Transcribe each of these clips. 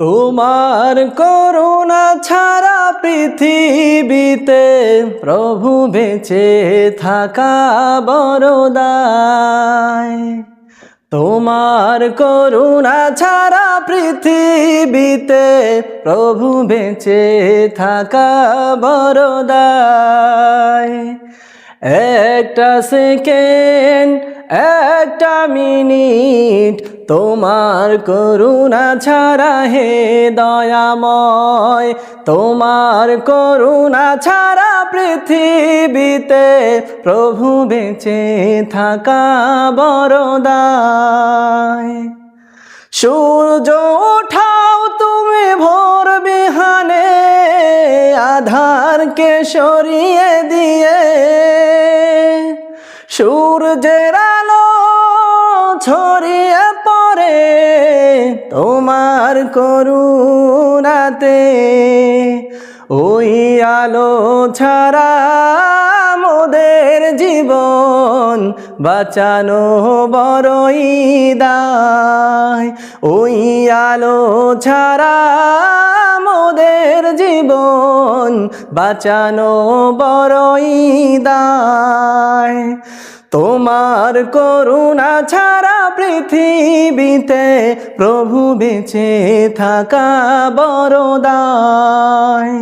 তোমার করুণা ছাড়া পৃথিবীতে প্রভু বেঁচে থাকা বড়দায় তোমার করুণা ছাড়া পৃথিবীতে প্রভু বেঁচে থাকা বড়দায় একটা সেকেন্ড, একটা মিনিট। তোমার করুণা ছাড়া হে দয়াময়, তোমার করুণা ছাড়া পৃথিবীতে প্রভু বেঁচে থাকা বড়দায় সূর্য সরিয়ে দিয়ে সূর্যের আলো ছড়িয়ে পড়ে তোমার করুণাতে। ওই আলো ছাড়া মোদের জীবন বাঁচানো বড়ই দায়। ওই আলো ছাড়া মোদের জীবন বাঁচানো বড়ই দায়। তোমার করুণা ছাড়া পৃথিবীতে প্রভু বেঁচে থাকা বড়দায়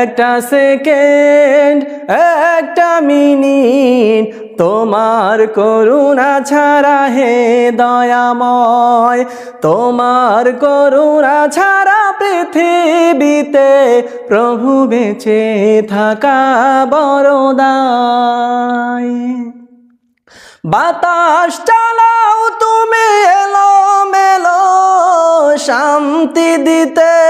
একটা সেকেন্ড একটা মিনিট তোমার করুণা ছাড়া হে দয়াময়। তোমার করুণা ছাড়া পৃথিবীতে প্রভু বেঁচে থাকা বড়দায় বাতাস চালাও তুমি এলো মেলো শান্তি দিতে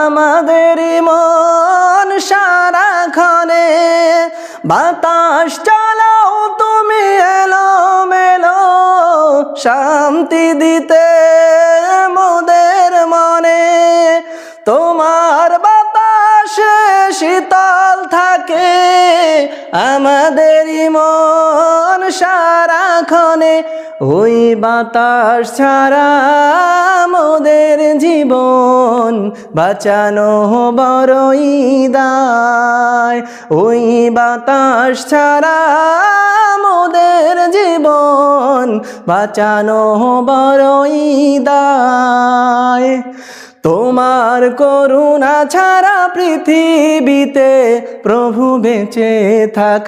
আমাদের মন সারাক্ষণে বাতাস চালাও তুমি এলো মেলো শান্তি দিতে মোদের মনে। তোমার বাতাসে শীতল থাকে। আমাদের মন সারাক্ষণে ওই বাতাস ছাড়া মোদের বাঁচানো বড়ই দায়। ওই বাতাস ছাড়া মোদের জীবন বাঁচানো বড়ই দায়। তোমার করুণা ছাড়া পৃথিবীতে প্রভু বেঁচে থাক